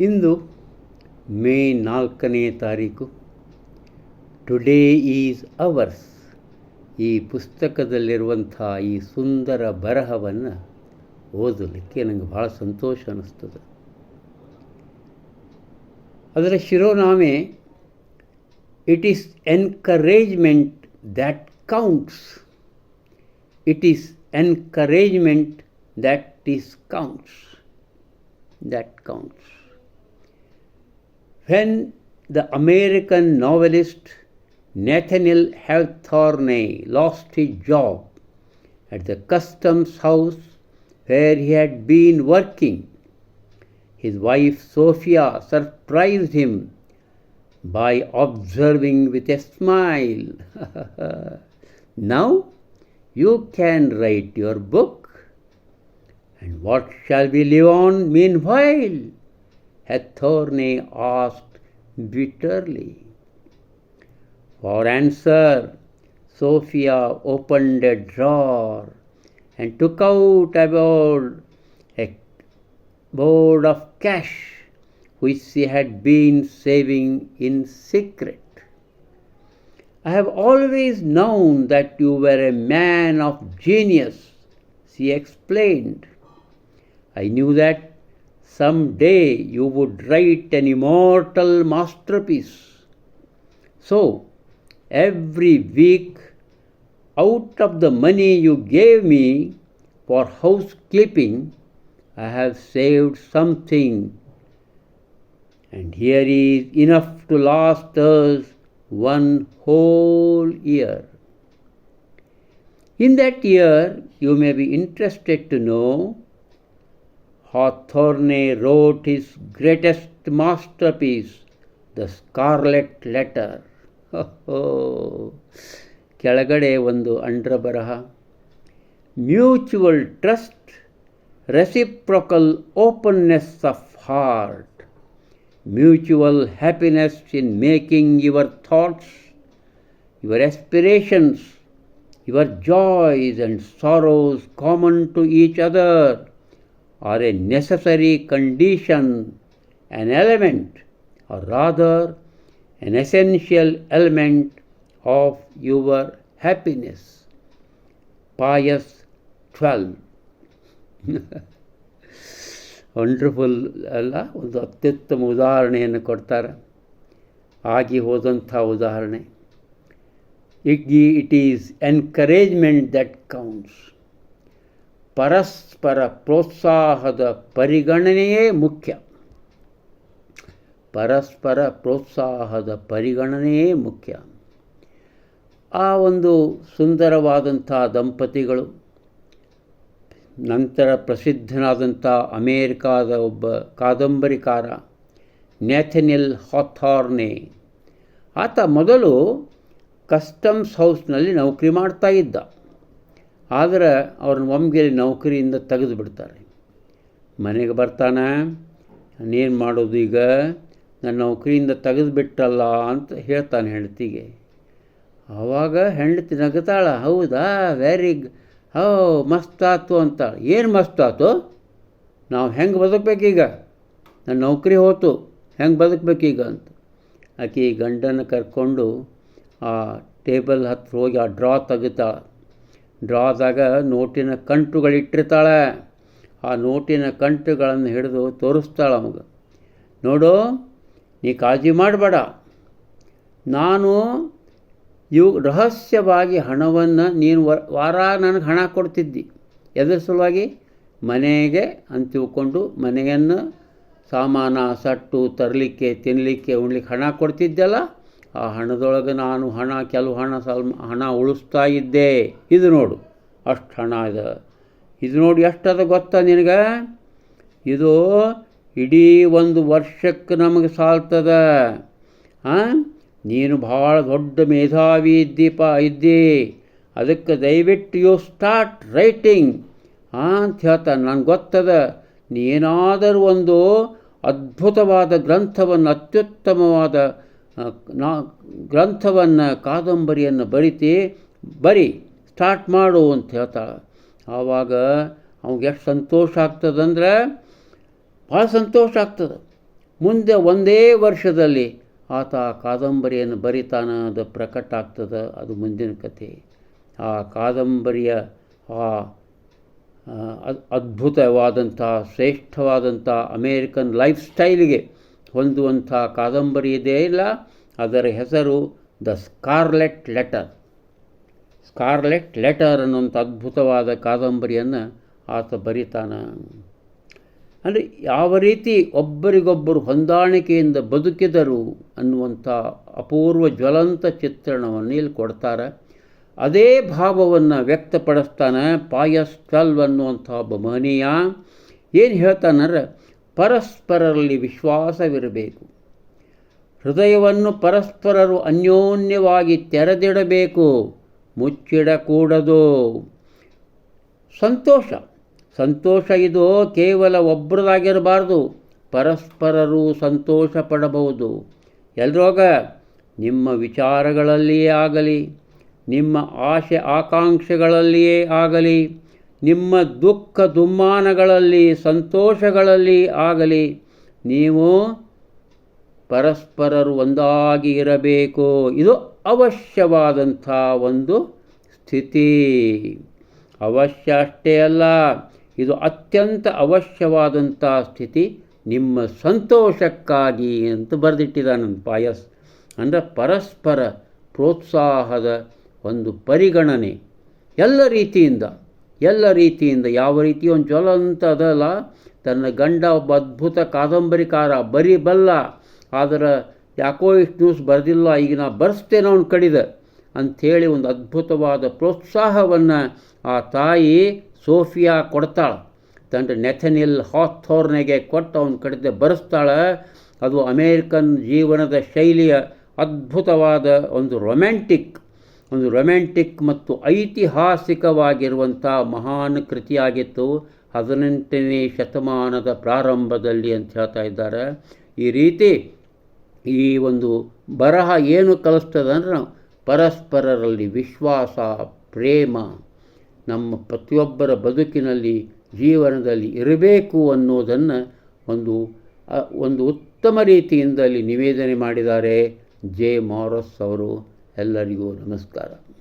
ಇಂದು May ನಾಲ್ಕನೇ ತಾರೀಕು. Today is ours ಈ ಪುಸ್ತಕದಲ್ಲಿರುವಂಥ ಈ ಸುಂದರ ಬರಹವನ್ನು ಓದಲಿಕ್ಕೆ ನನಗೆ ಭಾಳ ಸಂತೋಷ ಅನ್ನಿಸ್ತದೆ. ಅದರ ಶಿರೋನಾಮೆ it is encouragement that counts it is encouragement that is counts that counts. When the American novelist Nathaniel Hawthorne lost his job at the customs house where he had been working, his wife Sophia surprised him by observing with a smile, Now you can write your book. And what shall we live on meanwhile? Hathorne asked bitterly. For answer, Sophia opened a drawer and took out about a board of cash which she had been saving in secret. I have always known that you were a man of genius, she explained. I knew that some day you would write an immortal masterpiece. So, every week, out of the money you gave me for housekeeping, I have saved something. And here is enough to last us one whole year. In that year, you may be interested to know Hawthorne wrote his greatest masterpiece, The Scarlet Letter. ಕೆಳಗಡೆ ಒಂದು ಅಂಡ್ರ ಬರಹ mutual trust reciprocal openness of heart mutual happiness in making your thoughts your aspirations your joys and sorrows common to each other are a necessary condition, an element, or rather an essential element of your happiness. Pius 12. Wonderful ಅಲ್ಲ ಒಂದು ಅತ್ಯುತ್ತಮ ಉದಾಹರಣೆಯನ್ನು ಕೊಡ್ತಾರೆ ಆಗಿ ಹೋದಂಥ ಉದಾಹರಣೆ it it is encouragement that counts ಪರಸ್ಪರ ಪ್ರೋತ್ಸಾಹದ ಪರಿಗಣನೆಯೇ ಮುಖ್ಯ. ಪರಸ್ಪರ ಪ್ರೋತ್ಸಾಹದ ಪರಿಗಣನೆಯೇ ಮುಖ್ಯ. ಆ ಒಂದು ಸುಂದರವಾದಂಥ ದಂಪತಿಗಳು, ನಂತರ ಪ್ರಸಿದ್ಧನಾದಂಥ ಅಮೇರಿಕಾದ ಒಬ್ಬ ಕಾದಂಬರಿಕಾರ ನ್ಯಾಥನಿಯಲ್ ಹಾಥಾರ್ನೆ. ಆತ ಮೊದಲು ಕಸ್ಟಮ್ಸ್ ಹೌಸ್ನಲ್ಲಿ ನೌಕರಿ ಮಾಡ್ತಾ ಇದ್ದ. ಆದರೆ ಅವ್ರನ್ನ ಒಮ್ಮೆಗೆ ನೌಕರಿಯಿಂದ ತೆಗೆದು ಬಿಡ್ತಾರೆ. ಮನೆಗೆ ಬರ್ತಾನೆ ನಾನೇನು ಮಾಡೋದು ಈಗ ನನ್ನ ನೌಕರಿಯಿಂದ ತೆಗೆದು ಬಿಟ್ಟಲ್ಲ ಅಂತ ಹೇಳ್ತಾನೆ ಹೆಂಡತಿಗೆ. ಆವಾಗ ಹೆಂಡತಿ ನಗತಾಳ, ಹೌದಾ ವೆರಿ ಹೋ ಮಸ್ತಾತು ಅಂತಾಳೆ. ಏನು ಮಸ್ತಾತು? ನಾವು ಹೆಂಗೆ ಬದುಕಬೇಕೀಗ? ನನ್ನ ನೌಕರಿ ಹೋತು, ಹೆಂಗೆ ಬದುಕಬೇಕೀಗ? ಅಂತ. ಆಕೆ ಗಂಡನ ಕರ್ಕೊಂಡು ಆ ಟೇಬಲ್ ಹತ್ತಿರ ಹೋಗಿ ಆ ಡ್ರಾ ತೆಗಿತಾಳೆ. ಡ್ರಾದಾಗ ನೋಟಿನ ಕಂಟುಗಳಿಟ್ಟಿರ್ತಾಳೆ. ಆ ನೋಟಿನ ಕಂಟುಗಳನ್ನು ಹಿಡಿದು ತೋರಿಸ್ತಾಳೆ ನಮಗೆ ನೋಡು, ನೀ ಕಾಳಜಿ ಮಾಡಬೇಡ. ನಾನು ಇವು ರಹಸ್ಯವಾಗಿ ಹಣವನ್ನು ನೀನು ವಾರ ನನಗೆ ಹಣ ಕೊಡ್ತಿದ್ದಿ. ಎದ್ರ ಸಲುವಾಗಿ? ಮನೆಗೆ ಅಂತ ತಿಳ್ಕೊಂಡು ಮನೆಯನ್ನು ಸಾಮಾನ, ಸಟ್ಟು ತರಲಿಕ್ಕೆ ತಿನ್ನಲಿಕ್ಕೆ ಉಣ್ಲಿಕ್ಕೆ ಹಣ ಕೊಡ್ತಿದ್ದೆಲ್ಲ ಆ ಹಣದೊಳಗೆ ನಾನು ಹಣ, ಕೆಲವು ಹಣ ಸಲ್, ಹಣ ಉಳಿಸ್ತಾ ಇದ್ದೆ. ಇದು ನೋಡು, ಅಷ್ಟು ಹಣ ಇದೆ. ಇದು ನೋಡಿ ಎಷ್ಟದ ಗೊತ್ತಾ ನಿನಗೆ? ಇದು ಇಡೀ ಒಂದು ವರ್ಷಕ್ಕೆ ನಮಗೆ ಸಾಲ್ತದ. ಹಾಂ ನೀನು ಭಾಳ ದೊಡ್ಡ ಮೇಧಾವಿ ಇದ್ದೀಪ, ಇದ್ದಿ. ಅದಕ್ಕೆ ದಯವಿಟ್ಟು ಯು ಸ್ಟಾರ್ಟ್ ರೈಟಿಂಗ್ ಅಂತ ಹೇಳ್ತಾನೆ. ನನಗೆ ಗೊತ್ತದ, ನೀನಾದರೂ ಒಂದು ಅದ್ಭುತವಾದ ಗ್ರಂಥವನ್ನು, ಅತ್ಯುತ್ತಮವಾದ ನಾ ಗ್ರಂಥವನ್ನು ಕಾದಂಬರಿಯನ್ನು ಬರಿತಿ ಬರಿ, ಸ್ಟಾರ್ಟ್ ಮಾಡು ಅಂತ ಹೇಳ್ತಾಳೆ ಆವಾಗ ಅವ್ಗೆ ಎಷ್ಟು ಸಂತೋಷ ಆಗ್ತದಂದ್ರೆ ಭಾಳ ಸಂತೋಷ ಆಗ್ತದೆ. ಮುಂದೆ ಒಂದೇ ವರ್ಷದಲ್ಲಿ ಆತ ಆ ಕಾದಂಬರಿಯನ್ನು ಬರಿತಾನದ ಪ್ರಕಟ ಆಗ್ತದೆ, ಅದು ಮುಂದಿನ ಕಥೆ. ಆ ಕಾದಂಬರಿಯ ಆ ಅದ್ಭುತವಾದಂಥ ಶ್ರೇಷ್ಠವಾದಂಥ ಅಮೇರಿಕನ್ ಲೈಫ್ ಸ್ಟೈಲಿಗೆ ಹೊಂದುವಂಥ ಕಾದಂಬರಿ ಇದೇ ಇಲ್ಲ? ಅದರ ಹೆಸರು the Scarlet Letter. Scarlet Letter ಅನ್ನುವಂಥ ಅದ್ಭುತವಾದ ಕಾದಂಬರಿಯನ್ನು ಆತ ಬರಿತಾನ. ಅಂದರೆ ಯಾವ ರೀತಿ ಒಬ್ಬರಿಗೊಬ್ಬರು ಹೊಂದಾಣಿಕೆಯಿಂದ ಬದುಕಿದರು ಅನ್ನುವಂಥ ಅಪೂರ್ವ ಜ್ವಲಂತ ಚಿತ್ರಣವನ್ನು ಇಲ್ಲಿ ಕೊಡ್ತಾರೆ. ಅದೇ ಭಾವವನ್ನು ವ್ಯಕ್ತಪಡಿಸ್ತಾನೆ ಪಾಯಸ್ ಟ್ವೆಲ್ವ್ ಅನ್ನುವಂಥ ಒಬ್ಬ ಮಹನೀಯ. ಏನು ಹೇಳ್ತಾನಂದ್ರೆ ಪರಸ್ಪರರಲ್ಲಿ ವಿಶ್ವಾಸವಿರಬೇಕು. ಹೃದಯವನ್ನು ಪರಸ್ಪರರು ಅನ್ಯೋನ್ಯವಾಗಿ ತೆರೆದಿಡಬೇಕು. ಮುಚ್ಚಿಡಕೂಡದು. ಸಂತೋಷ. ಸಂತೋಷ ಇದು ಕೇವಲ ಒಬ್ಬರದಾಗಿರಬಾರ್ದು ಪರಸ್ಪರರು ಸಂತೋಷ ಪಡಬಹುದು ಎಲ್ರೋಗ, ನಿಮ್ಮ ವಿಚಾರಗಳಲ್ಲಿಯೇ ಆಗಲಿ, ನಿಮ್ಮ ಆಶೆ ಆಕಾಂಕ್ಷೆಗಳಲ್ಲಿಯೇ ಆಗಲಿ ನಿಮ್ಮ ದುಃಖ ದುಮ್ಮಾನಗಳಲ್ಲಿ, ಸಂತೋಷಗಳಲ್ಲಿ ಆಗಲಿ, ನೀವು ಪರಸ್ಪರರು ಒಂದಾಗಿ ಇರಬೇಕು. ಇದು ಅವಶ್ಯವಾದಂಥ ಒಂದು ಸ್ಥಿತಿ. ಅವಶ್ಯ ಅಷ್ಟೇ ಅಲ್ಲ, ಇದು ಅತ್ಯಂತ ಅವಶ್ಯವಾದಂಥ ಸ್ಥಿತಿ. ನಿಮ್ಮ ಸಂತೋಷಕ್ಕಾಗಿ ಅಂತ ಬರೆದಿಟ್ಟಿದ್ದಾನೆ ಪಾಯಸ್. ಅಂದರೆ ಪರಸ್ಪರ ಪ್ರೋತ್ಸಾಹದ ಒಂದು ಪರಿಗಣನೆ. ಎಲ್ಲ ರೀತಿಯಿಂದ. ಎಲ್ಲ ರೀತಿಯಿಂದ, ಯಾವ ರೀತಿ ಒಂದು ಜ್ವಲಂತ ಅದಲ್ಲ, ತನ್ನ ಗಂಡ ಒಬ್ಬ ಅದ್ಭುತ ಕಾದಂಬರಿಕಾರ ಬರಿಬಲ್ಲ, ಆದರೆ ಯಾಕೋ ಇಷ್ಟು ನ್ಯೂಸ್ ಬರೆದಿಲ್ಲ, ಈಗ ನಾ ಬರೆಸ್ತೇನೆ ಅವನು ಕಡಿದ ಅಂಥೇಳಿ ಒಂದು ಅದ್ಭುತವಾದ ಪ್ರೋತ್ಸಾಹವನ್ನು ಆ ತಾಯಿ ಸೋಫಿಯಾ ಕೊಡ್ತಾಳೆ. ತಂಡ ನೆಥನಿಲ್ ಹಾಥೋರ್ನೆಗೆ ಕೊಟ್ಟು ಅವನ ಕಡಿದ ಬರೆಸ್ತಾಳೆ. ಅದು ಅಮೇರಿಕನ್ ಜೀವನದ ಶೈಲಿಯ ಅದ್ಭುತವಾದ ಒಂದು ರೊಮ್ಯಾಂಟಿಕ್ ಒಂದು ರೊಮ್ಯಾಂಟಿಕ್ ಮತ್ತು ಐತಿಹಾಸಿಕವಾಗಿರುವಂಥ ಮಹಾನ್ ಕೃತಿಯಾಗಿತ್ತು ಹದಿನೆಂಟನೇ ಶತಮಾನದ ಪ್ರಾರಂಭದಲ್ಲಿ ಅಂತ ಹೇಳ್ತಾ ಇದ್ದಾರೆ. ಈ ರೀತಿ ಈ ಒಂದು ಬರಹ ಏನು ಕಲಿಸ್ತದೆ ಅಂದ್ರೆ ಪರಸ್ಪರರಲ್ಲಿ ವಿಶ್ವಾಸ, ಪ್ರೇಮ, ನಮ್ಮ ಪ್ರತಿಯೊಬ್ಬರ ಬದುಕಿನಲ್ಲಿ ಜೀವನದಲ್ಲಿ ಇರಬೇಕು ಅನ್ನೋದನ್ನು ಒಂದು ಒಂದು ಉತ್ತಮ ರೀತಿಯಿಂದ ಅಲ್ಲಿ ನಿವೇದನೆ ಮಾಡಿದ್ದಾರೆ ಜೆ. ಮಾರಸ್ ಅವರು. ಎಲ್ಲರಿಗೂ ನಮಸ್ಕಾರ.